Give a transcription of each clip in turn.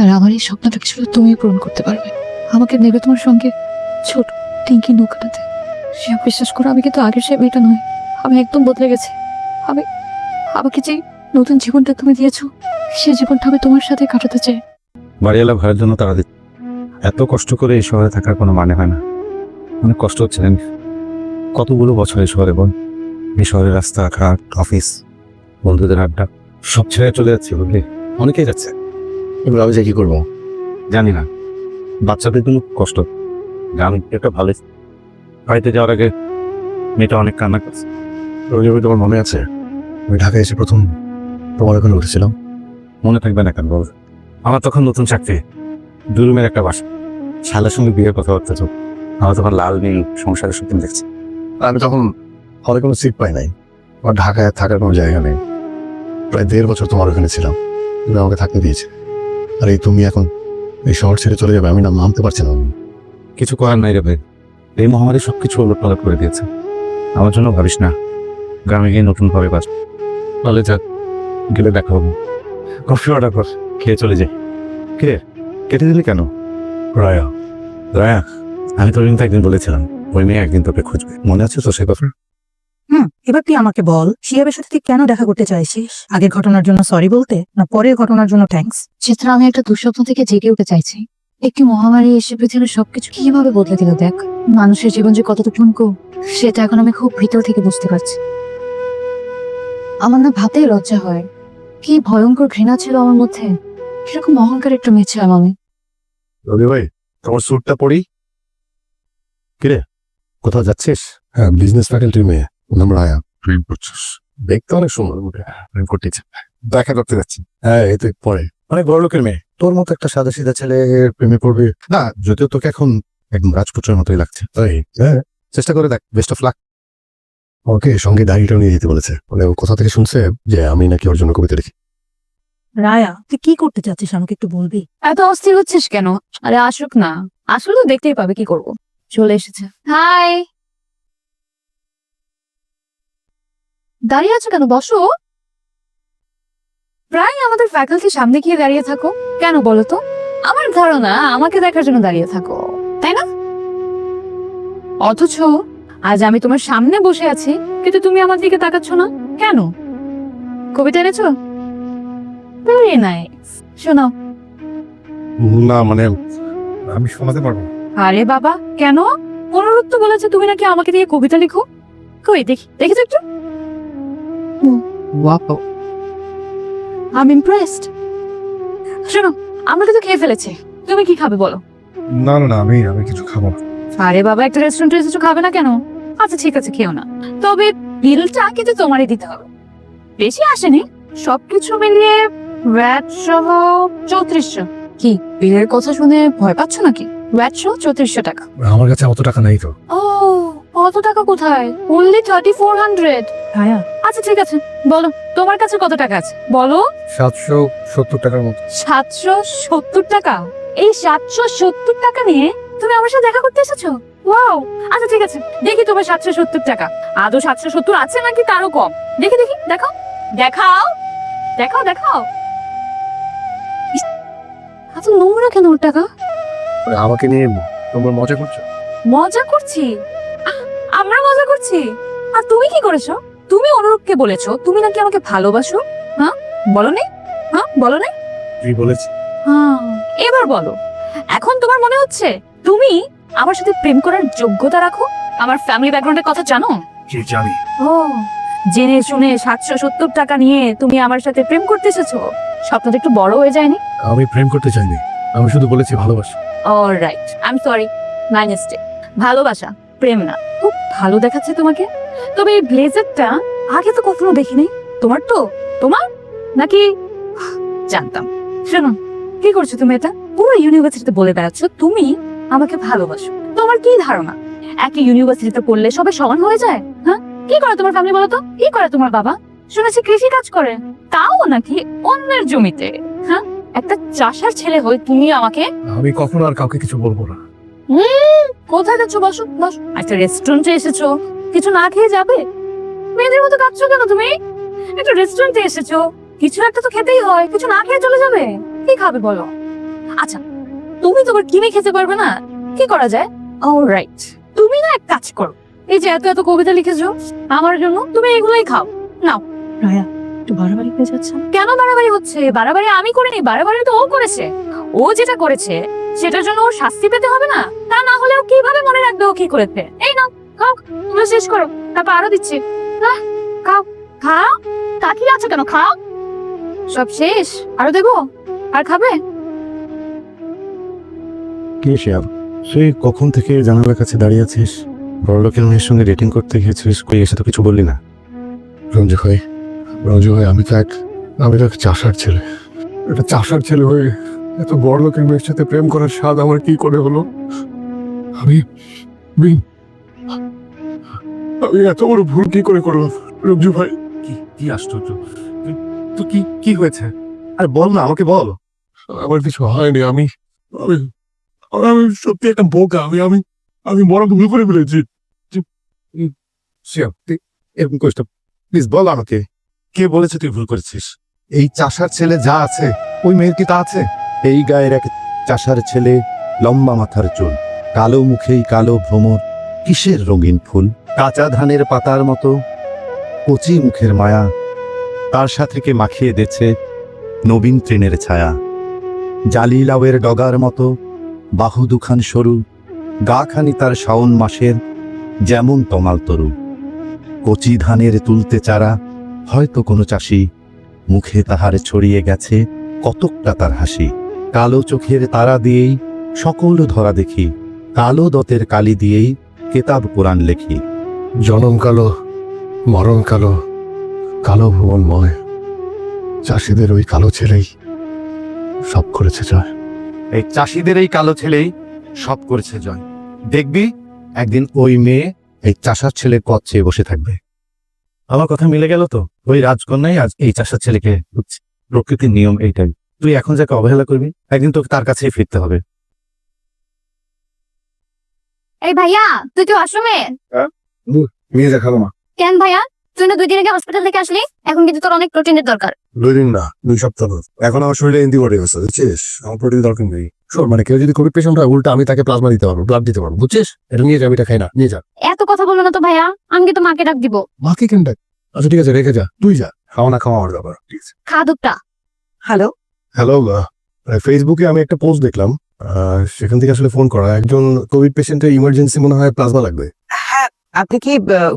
আর আমার এই স্বপ্নটাকে শুধু তুমি পূরণ করতে পারবে। আমাকে নেবে তোমার সঙ্গে ছোট টিঙ্কি নৌকাটাতে। সে বিশ্বাস করো, আমি কিন্তু আগের সে মেয়েটা নয় আমি একদম বদলে গেছি। আমি, আমাকে যে নতুন জীবনটা তুমি দিয়েছ, সে জীবনটা আমি তোমার সাথে কাটাতে চাই। বাড়িওয়ালা ভাড়ার জন্য তারা এত কষ্ট করে এই শহরে থাকার কোনো মানে হয় না। অনেক কষ্ট হচ্ছে, জানিস? কতগুলো বছর এই শহরে বল? এই শহরের রাস্তাঘাট অফিস, বন্ধুদের আড্ডা, সব ছেড়ে চলে যাচ্ছে, বুঝলি? অনেকেই যাচ্ছে। এবার আমি যে কি করব? জানি না। বাচ্চাদের জন্য কষ্ট। গান একটা ভালো বাড়িতে যাওয়ার আগে মেয়েটা অনেক কান্না করছে। রবি তোমার মনে আছে? আমি ঢাকায় এসে প্রথম তোমার ওখানে উঠেছিলাম। মনে থাকবে না কেন বল? আমার তখন নতুন চাকরি। দু রুমের একটা বাসা। শালের সঙ্গে বিয়ের কথাবার্তা চল আমার তখন লাল নীল সংসারের স্বপ্ন দেখছি। আমি তখন হলে কোনো সিট পাই নাই। আমার ঢাকায় থাকার কোনো জায়গা নেই। প্রায় দেড় বছর তোমার ওখানে ছিলাম। তুমি আমাকে থাকতে দিয়েছে আর এই তুমি এখন এই শহর ছেড়ে চলে যাবে, আমি না মানতে পারছি না। কিছু করার নাই রে ভাই। এই মহামারী সবকিছু ওলট পালট করে দিয়েছে। আমার জন্য ভাবিস না, গ্রামে গিয়ে নতুন ভাবে বাঁচব। তাহলে যাক গেলে দেখা হবে। কফি অর্ডার কর, খেয়ে চলে যাই। কে? কেটে দিলি কেন? রায়া। রায়া, আমি কিন্তু একদিন বলেছিলাম, ওই মেয়ে একদিন তোকে খুঁজবে। মনে আছে তো সে কথা? হুম এবার তুই আমাকে বল শিয়াবের সাথে তুই কেন দেখা করতে চাইছিস? আগের ঘটনার জন্য সরি বলতে না পরের ঘটনার জন্য থ্যাঙ্কস চিত্রা আমি একটা দুঃস্বপ্ন থেকে জেগে উঠতে চাইছি। একটি মহামারী এসে পৃথিবীর সবকিছু কীভাবে বদলে দিল দেখ। মানুষের জীবন যে কতটা ঠুনকো সেটা এখন আমি খুব ভিতর থেকে বুঝতে পারছি। আমার না ভাতেই লজ্জা হয়। কি ভয়ঙ্কর ঘৃণা ছিল আমার মধ্যে। কীরকম অহংকার একটু মেয়ে ছিলাম আমি। রবি ভাই তোমার স্যুটটা পরি? কিরে কোথাও যাচ্ছিস? হ্যাঁ বিজনেস ফ্যাকাল্টির মেয়ে নাম রায়া প্রেম করছিস দেখতে অনেক সুন্দর করতে ইচ্ছে দেখা করতে যাচ্ছি। হ্যাঁ এই তো পরে। অনেক বড় লোকের মেয়ে। তোর মতো একটা সাদা সিধা ছেলের প্রেমে পড়বে। না যদিও তোকে এখন একদম রাজপুত্রের মতোই লাগছে। তাই হ্যাঁ চেষ্টা করে দেখ বেস্ট অফ লাক ওকে সঙ্গে ডায়েরিটা নিয়ে যেতে বলেছে। মানে ও কোথা থেকে শুনছে যে আমি নাকি ওর জন্য কবিতা লিখি। রায়া তুই কি করতে চাচ্ছিস আমাকে একটু বলবি? এত অস্থির হচ্ছিস কেন? আরে আসুক না। আসলে তো দেখতেই পাবে কি করব। চলে এসেছে। হাই দাঁড়িয়ে আছো কেন? বসো। প্রায় আমাদের ফ্যাকাল্টির সামনে গিয়ে দাঁড়িয়ে থাকো। কেন বলো তো? আমার ধারণা আমাকে দেখার জন্য দাঁড়িয়ে থাকো তাই না? অথচ আজ আমি তোমার সামনে বসে আছি কিন্তু তুমি আমার দিকে তাকাচ্ছ না। কেন? কবিতা এনেছো? Very nice. শোনাও না মানে আমি শোনাতে পারব আরে বাবা কেন? অনুরোধ তো বলেছে তুমি নাকি আমাকে দিয়ে কবিতা লিখো। কই দেখি দেখেছ একটু? আই ইমপ্রেসড শোনো আমরা কিন্তু খেয়ে ফেলেছি। তুমি কি খাবে বলো? না না না আমি আমি কিছু খাব না। আরে বাবা একটা রেস্টুরেন্টে এসেছ খাবে না কেন? আচ্ছা ঠিক আছে খেও না। তবে বিলটা কিন্তু তোমারই দিতে হবে। বেশি আসেনি। সবকিছু মিলিয়ে ভ্যাট সহ চৌত্রিশশো। কি বিলের কথা শুনে ভয় পাচ্ছ নাকি? ভ্যাট সহ চৌত্রিশশো টাকা। আমার কাছে অত টাকা নেই তো। ও কত টাকা কোথায়? অনলি থার্টি ফোর হান্ড্রেড রায়া আচ্ছা ঠিক আছে। বলো তোমার কাছে কত টাকা আছে? বলো। সাতশো সত্তর টাকার মতো। সাতশো সত্তর টাকা? এই সাতশো সত্তর টাকা নিয়ে তুমি আমার সাথে দেখা করতে এসেছ? ওয়াও। আচ্ছা ঠিক আছে। দেখি তোমার সাতশো সত্তর টাকা। আদৌ সাতশো সত্তর আছে নাকি তারও কম? দেখি দেখি দেখাও। দেখাও। দেখাও দেখাও। এত নোংরা কেন ওর টাকা? আমাকে নিয়ে তোমরা মজা করছ? মজা করছি? আমরা মজা করছি। আর তুমি কি করেছ? তুমি অনুরূপকে বলেছ তুমি নাকি আমাকে ভালোবাসো? হ্যাঁ? বলো নি? হ্যাঁ? বলো নি? তুই বলেছি। হ্যাঁ এবার বলো। এখন তোমার মনে হচ্ছে তুমি আমার সাথে প্রেম করার যোগ্যতা রাখো? আমার ফ্যামিলি ব্যাকগ্রাউন্ডের কথা জানো? কি জানি। ও জেনে শুনে সাতশো সত্তর টাকা নিয়ে তুমি আমার সাথে প্রেম করতে এসেছ? স্বপ্নটা একটু বড় হয়ে যায়নি? আমি প্রেম করতে চাইনি। আমি শুধু বলেছি ভালোবাসি। Alright I am sorry my mistake ভালোবাসা প্রেম না। খুব ভালো দেখাচ্ছে তোমাকে। তবে এই ব্লেজারটা আগে তো কখনো দেখিনি। তোমার তো? তোমার? নাকি? জানতাম। শোনো কি করছ তুমি এটা? পুরো ইউনিভার্সিটিতে বলে বেড়াচ্ছ তুমি আমাকে ভালোবাসো। তোমার কি ধারণা? একই ইউনিভার্সিটিতে পড়লে সবাই সমান হয়ে যায়? হ্যাঁ? কি করে তোমার ফ্যামিলি বলো তো? কি করে তোমার বাবা? শুনেছি কৃষি কাজ করে। তাও নাকি অন্যের জমিতে? হ্যাঁ? একটা চাষার ছেলে হয়ে তুমি আমাকে আমি কখনো আর কাউকে কিছু বলব না। হুম? কোথায় যাচ্ছ? বসো বসো। একটা রেস্টুরেন্টে এসেছ। কিছু না খেয়ে যাবে? মেয়েদের মতো কাঁদছো কেন তুমি? একটা রেস্টুরেন্টে এসেছ। কিছু একটা তো খেতেই হয় কিছু না খেয়ে চলে যাবে? কি খাবে বলো? আচ্ছা তুমি তোমার কিনে খেতে পারবে না। কি করা যায়? রাইট তুমি না এক কাজ করো। এই যে এত এত কবিতা লিখেছো আমার জন্য তুমি এগুলোই খাও। রায়া একটু বাড়াবাড়ি হয়ে যাচ্ছে। কেন বাড়াবাড়ি হচ্ছে? বাড়াবাড়ি আমি করিনি বাড়াবাড়ি তো ও করেছে। ও যেটা করেছে সেটার জন্য ওর শাস্তি পেতে হবে না? তা না হলে ও কীভাবে মনে রাখবে ও কি করেছে? এই নাও। খাও তুমি শেষ করো তারপর আরও দিচ্ছি। খাও খাও তাকিয়ে আছো কেন খাও? সব শেষ আরও দেবো আর খাবে? কে শিয়াব সেই কখন থেকে জানালার কাছে দাঁড়িয়ে আছিস? বড়লোকের মেয়ের সঙ্গে ডেটিং করতে গিয়েছিস কই এসে তো কিছু বললি না? রঞ্জু ভাই রঞ্জু ভাই আমি তো এক আমি তো এক চাষার ছেলে। একটা চাষার ছেলে হয়ে এত বড় লোকের মেয়ের সাথে প্রেম করার স্বাদ আমার কি করে হলো? আমি আমি- এত বড় ভুল কি করে করলাম রঞ্জু ভাই? কি কি আশ্চর্য। তুই- তো কি কি হয়েছে? আর বল না আমাকে বল। আমার কিছু হয়নি আমি আমি আমি সত্যি একটা বোকা আমি আমি আমি বড় ভুল করে ফেলেছি। এরকম করিস প্লিজ বল আমাকে কে বলেছে তুই ভুল করেছিস? এই চাষার ছেলে যা আছে ওই মেয়ের কি তা আছে? এই গায়ের এক চাষার ছেলে লম্বা মাথার চুল কালো মুখেই কালো ভ্রমর কিসের রঙিন ফুল? কাঁচা ধানের পাতার মতো। কচি মুখের মায়া। তার সাথে কে মাখিয়ে দিচ্ছে নবীন ট্রেনের ছায়া। জালি লাউয়ের ডগার মতো। বাহু দুখান সরু। গাখানি তার শাওন মাসের। যেমন তমাল তরু। কচি ধানের তুলতে চারা। হয়তো কোনো চাষি। মুখে তাহার ছড়িয়ে গেছে কতকটা তার হাসি। কালো চোখের তারা দিয়েই সকল ধরা দেখি। কালো দতের কালি দিয়েই কেতাব কোরআন লেখি। জনম কালো মরণ কালো কালো ভুবনময় চাষিদের ওই কালো ছেলেই সব করেছে জয়। এই চাষিদের এই কালো ছেলেই সব করেছে জয়। দেখবি একদিন ওই মেয়ে এই চাষার ছেলে পথ চেয়ে বসে থাকবে। আমার কথা মিলে গেল তো? ওই রাজকন্যাই আজ এই চাষার ছেলেকে প্রকৃতির নিয়ম এইটাই। তুই এখন যাকে অবহেলা করবি একদিন তোকে তার কাছেই ফিরতে হবে। এই ভাইয়া তুই তো আশ্রমে নিয়ে যা খালো মা কেন ভাইয়া? তুই না দুই দিন আগে হসপিটাল থেকে আসলি এখন কিন্তু তোর অনেক প্রোটিনের দরকার। দুই দিন না দুই সপ্তাহ এখন আমার শরীরে এন্টিবডি হয়েছে বুঝছিস? আমার প্রোটিন দরকার নেই। শোন মানে কেউ যদি কোভিড পেশেন্ট হয় উল্টা আমি তাকে প্লাজমা দিতে পারব ব্লাড দিতে পারব বুঝছিস? এটা নিয়ে যাবি এটা খাই না নিয়ে যা। এত কথা বলল না তো ভাইয়া আমি কিন্তু মাকে ডাক দিব। মাকে কেন ডাক? আচ্ছা ঠিক আছে রেখে যা তুই যা। খাওয়া না খাওয়া আমার ব্যাপার ঠিক আছে। খা দুধটা। হ্যালো হ্যালো ফেসবুকে আমি একটা পোস্ট দেখলাম। সেখান থেকে আসলে ফোন করা। একজন কোভিড পেশেন্টের ইমার্জেন্সি মনে হয় প্লাজমা লাগবে। হ্যাঁ আপনি কি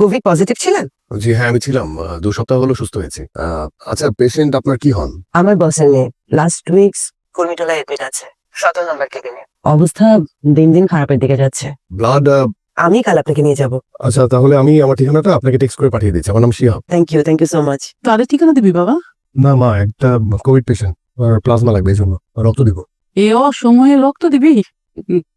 কোভিড পজিটিভ ছিলেন? জি হ্যাঁ আমি ছিলাম। দু সপ্তাহ হলো সুস্থ হয়েছে। আচ্ছা পেশেন্ট আপনার কি হন? আমার বসের মেয়ে। লাস্ট উইকস কর্মীটোলা এডমিট আছে। সতেরো নম্বর কেবিনে অবস্থা দিন দিন খারাপের দিকে যাচ্ছে। ব্লাড আমি কাল আপনাকে নিয়ে যাব। আচ্ছা তাহলে আমি আমার ঠিকানাটা আপনাকে টেক্সট করে পাঠিয়ে দিচ্ছি। আমার নাম Shihab. Thank you thank you so much তাহলে ঠিকানা দিবি বাবা? না মা একটা কোভিড পেশেন্ট আর প্লাজমা লাগবে এই জন্য। রক্ত দিব। এ অসময়ে রক্ত দিবি?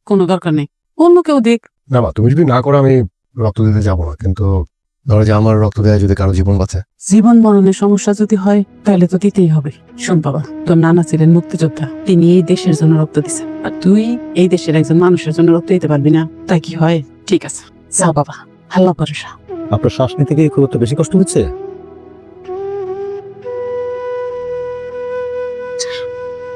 কোনো দরকার নেই। অন্য কেউ দেখ না মা তুমি যদি না করো আমি রক্ত দিতে যাব না। কিন্তু ধরো যে আমার রক্ত দেয় যদি কারও জীবন বাঁচে। জীবন মরণের সমস্যা যদি হয় তাহলে তো দিতেই হবে। শোন বাবা তোর নানা ছিলেন মুক্তিযোদ্ধা। তিনি এই দেশের জন্য রক্ত দিছেন। আর তুই এই দেশের একজন মানুষের জন্য রক্ত দিতে পারবি না। তাই কি হয়? ঠিক আছে। যা বাবা। আল্লাহ ভরসা। আপনার শ্বাস নিতে গিয়ে খুব বেশি কষ্ট হচ্ছে?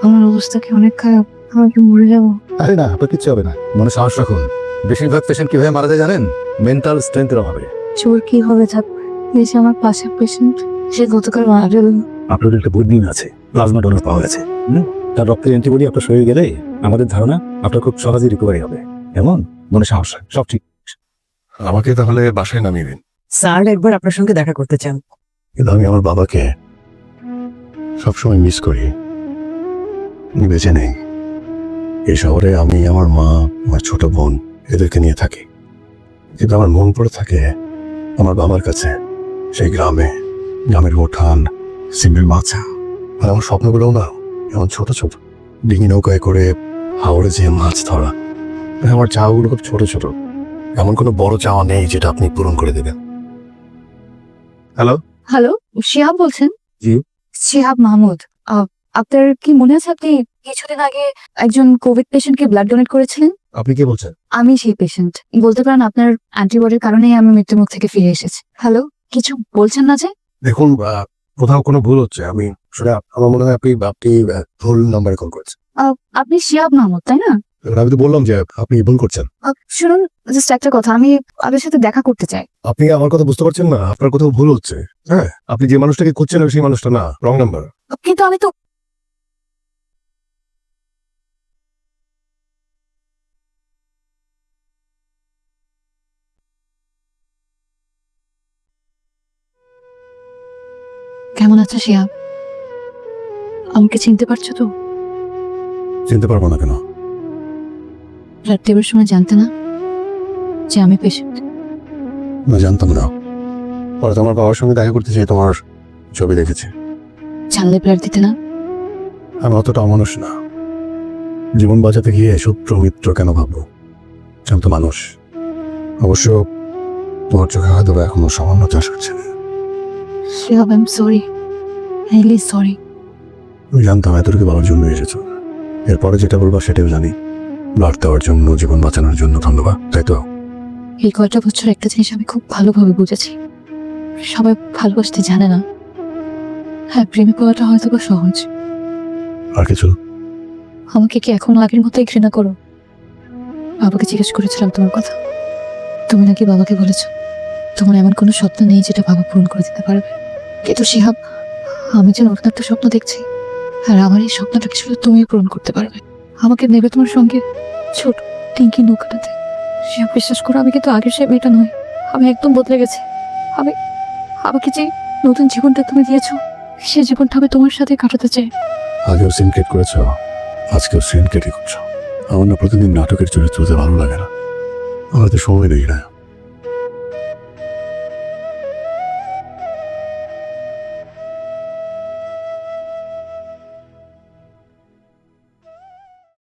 আমার অবস্থা কি অনেক খারাপ? আমি কি মরে যাব? আরে না আপনার কিচ্ছু হবে না। মনে সাহস রাখুন। বেশিরভাগ পেশেন্ট কীভাবে মারা যায় জানেন? মেন্টাল স্ট্রেংথের অভাবে। চোর কি হবে থাক এই যে আমার পাশে পেশেন্ট সে গতকাল মারা গেল। আপনার একটা গুড নিউজ আছে প্লাজমা ডোনার পাওয়া গেছে। তার রক্তের অ্যান্টিবডি আপনার শরীরে গেলে আমাদের ধারণা আপনার খুব সহজেই রিকভারি হবে। এমন মনে সাহস সব ঠিক। আমাকে তাহলে বাসায় নামিয়ে দিন। স্যার একবার আপনার সঙ্গে দেখা করতে চান কিন্তু আমি আমার বাবাকে সবসময় মিস করি। বেঁচে নেই। এই শহরে আমি আমার মা আমার ছোট বোন এদেরকে নিয়ে থাকি। কিন্তু আমার মন পড়ে থাকে আমার বাবার কাছে সেই গ্রামে গ্রামের উঠান সিমের মাছা। আর আমার স্বপ্নগুলোও না এমন ছোট ছোট ডিঙি নৌকায় করে হাওড়ে যেয়ে মাছ ধরা। আমার চাওয়াগুলো খুব ছোট ছোট। এমন কোনো বড় চাওয়া নেই যেটা আপনি পূরণ করে দেবেন। হ্যালো? হ্যালো শিহাব বলছেন? জি। শিহাব মাহমুদ। আপনার কি মনে আছে আপনি কিছুদিন আগে একজন কোভিড পেশেন্টকে ব্লাড ডোনেট করেছিলেন? আপনি কি বলছেন? আমি সেই পেশেন্ট বলতে পারেন আপনার অ্যান্টিবডির কারণেই আমি মৃত্যুমুখ থেকে ফিরে এসেছি। হ্যালো কিছু বলছেন না যে? দেখুন কোথাও কোনো ভুল হচ্ছে। আমি আসলে আমার মনে হয় আপনি আপনি ভুল নাম্বারে কল করেছেন। আপনি শিয়াব মাহমুদ তাই না? আমি তো বললাম যে আপনি ভুল করছেন। শুনুন জাস্ট একটা কথা আমি আপনার সাথে দেখা করতে চাই। আপনি আমার কথা বুঝতে পারছেন না আপনার কোথাও ভুল হচ্ছে। হ্যাঁ আপনি যে মানুষটাকে খুঁজছেন সেই মানুষটা না রং নাম্বার কিন্তু আমি তো কেমন আছে শিয়াব আমাকে চিনতে পারছ তো? চিনতে পারব না কেন? রাত্রিবের সময় জানতে না? যে আমি পেশেন্ট না জানতাম না। পরে তোমার বাবার সঙ্গে দেখা করতে চাই তোমার ছবি দেখেছি। জানলে প্লেয়ার দিতে না? আমি অতটা অমানুষ না। জীবন বাঁচাতে গিয়ে শত্রু মিত্র কেন ভাববো? আমি তো মানুষ। অবশ্য তোমার চোখে হয়তো এখনও সামান্য চাষ হচ্ছে না Shihab I am sorry really sorry আমি জানতাম এতটুকু বলার জন্য এসেছ। এরপরে যেটা বলবা সেটাও জানি। ব্লাড দেওয়ার জন্য জীবন বাঁচানোর জন্য ধন্যবাদ তাই তো? এই কয়টা বছর একটা জিনিস আমি খুব ভালোভাবে বুঝেছি। সবাই ভালোবাসতে জানে না। হ্যাঁ প্রেমে পড়াটা হয়তো বা সহজ। আর কিছু? আমাকে কি এখন আগের মতোই ঘৃণা করো? বাবাকে জিজ্ঞেস করেছিলাম তোমার কথা। তুমি নাকি বাবাকে বলেছ তোমার এমন কোনো স্বপ্ন নেই যেটা বাবা পূরণ করে দিতে পারবে? কিন্তু শিহাব, আমি যে একটা স্বপ্ন দেখছি। আর আমার এই স্বপ্নটাকে শুধু তুমিই পূরণ করতে পারবে। আমাকে নেবে তোমার সঙ্গে ছোট টিঙ্কি নৌকাটাতে। শিহাব, বিশ্বাস করো, আমি কিন্তু আগের সে মেয়েটা নয় আমি একদম বদলে গেছি। আমি, আমাকে যে নতুন জীবনটা তুমি দিয়েছ, সে জীবনটা আমি তোমার সাথে কাটাতে চাই। আগেও সিনকেট করেছ, আজকেও সিনকেটই করছ। আমার না প্রতিদিন নাটকের চরিত্র হতে ভালো লাগে না। আমার তো সময় নেই না।